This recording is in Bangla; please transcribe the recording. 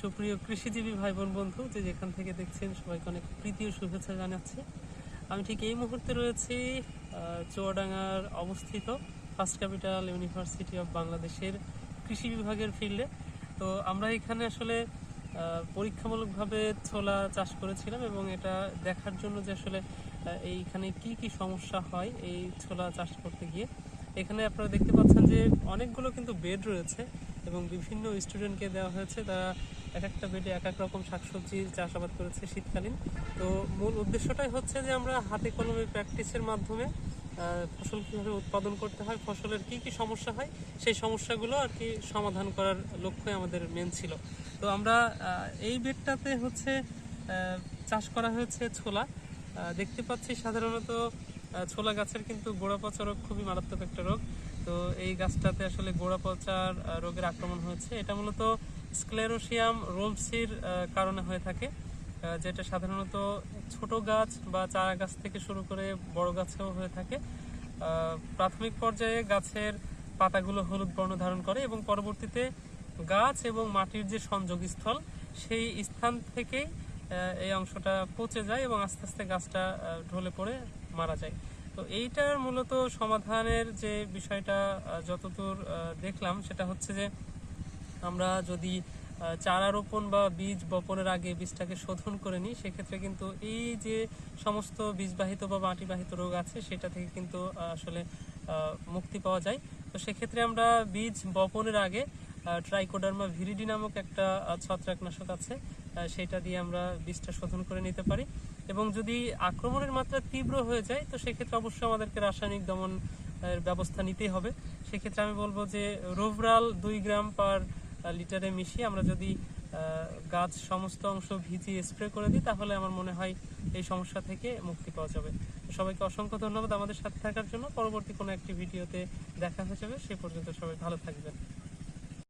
সুপ্রিয় কৃষিজীবী ভাই বোন বন্ধু, যে যেখান থেকে দেখছেন সবাইকে অনেক প্রীতি ও শুভেচ্ছা জানাচ্ছি। আমি ঠিক এই মুহূর্তে রয়েছি চুয়াডাঙ্গার অবস্থিত ফার্স্ট ক্যাপিটাল ইউনিভার্সিটি অফ বাংলাদেশের কৃষি বিভাগের ফিল্ডে। তো আমরা এখানে আসলে পরীক্ষামূলকভাবে ছোলা চাষ করেছিলাম এবং এটা দেখার জন্য যে আসলে এইখানে কি কি সমস্যা হয় এই ছোলা চাষ করতে গিয়ে। এখানে আপনারা দেখতে পাচ্ছেন যে অনেকগুলো কিন্তু বেড রয়েছে। এবং বিভিন্ন স্টুডেন্টকে দেওয়া হয়েছে। তারা এক একটা বেডে এক এক রকম শাকসবজির চাষাবাদ করেছে শীতকালীন। তো মূল উদ্দেশ্যটাই হচ্ছে যে আমরা হাতে কলমে প্র্যাকটিসের মাধ্যমে ফসল কীভাবে উৎপাদন করতে হয়, ফসলের কি কি সমস্যা হয়, সেই সমস্যাগুলো আর কি সমাধান করার লক্ষ্যই আমাদের মেন ছিল। তো আমরা এই বেডটাতে হচ্ছে চাষ করা হয়েছে ছোলা। দেখতে পাচ্ছি সাধারণত ছোলা গাছের কিন্তু গোড়া পচা রোগ খুবই মারাত্মক একটা রোগ। তো এই গাছটাতে আসলে গোড়া পচার রোগের আক্রমণ হয়েছে। এটা মূলত স্ক্লেরোসিয়াম রোলসির কারণে হয়ে থাকে যেটা সাধারণত ছোট গাছ বা চারা গাছ থেকে শুরু করে বড় গাছেও হয়ে থাকে। প্রাথমিক পর্যায়ে গাছের পাতাগুলো হলুদ বর্ণ ধারণ করে এবং পরবর্তীতে গাছ এবং মাটির যে সংযোগস্থল, সেই স্থান থেকেই এই অংশটা পচে যায় এবং আস্তে আস্তে গাছটা ঢলে পড়ে, মারা যায়। তো এইটার মূলত সমাধানের যে বিষয়টা যতদূর দেখলাম সেটা হচ্ছে যে আমরা যদি চারা রোপণ বা বীজ বপনের আগে বীজটাকে শোধন করে নিই, সেক্ষেত্রে কিন্তু এই যে সমস্ত বীজবাহিত বা মাটিবাহিত রোগ আছে, সেটা থেকে কিন্তু আসলে মুক্তি পাওয়া যায়। তো সেক্ষেত্রে আমরা বীজ বপনের আগে ট্রাইকোডার্মা ভিরিডি নামক একটা ছত্রাকনাশক আছে। সেটা দিয়ে আমরা বীজটা শোধন করে নিতে পারি। এবং যদি আক্রমণের মাত্রা তীব্র হয়ে যায়, তো সেক্ষেত্রে অবশ্যই আমাদেরকে রাসায়নিক দমন ব্যবস্থা নিতেই হবে। সেক্ষেত্রে আমি বলব যে, রোভরাল দুই গ্রাম পার লিটারে মিশিয়ে আমরা যদি গাছ সমস্ত অংশ ভিজিয়ে স্প্রে করে দিই, তাহলে আমার মনে হয় এই সমস্যা থেকে মুক্তি পাওয়া যাবে। সবাইকে অসংখ্য ধন্যবাদ আমাদের সাথে থাকার জন্য। পরবর্তী কোনো একটি ভিডিওতে দেখা হয়ে যাবে। সে পর্যন্ত সবাই ভালো থাকবেন।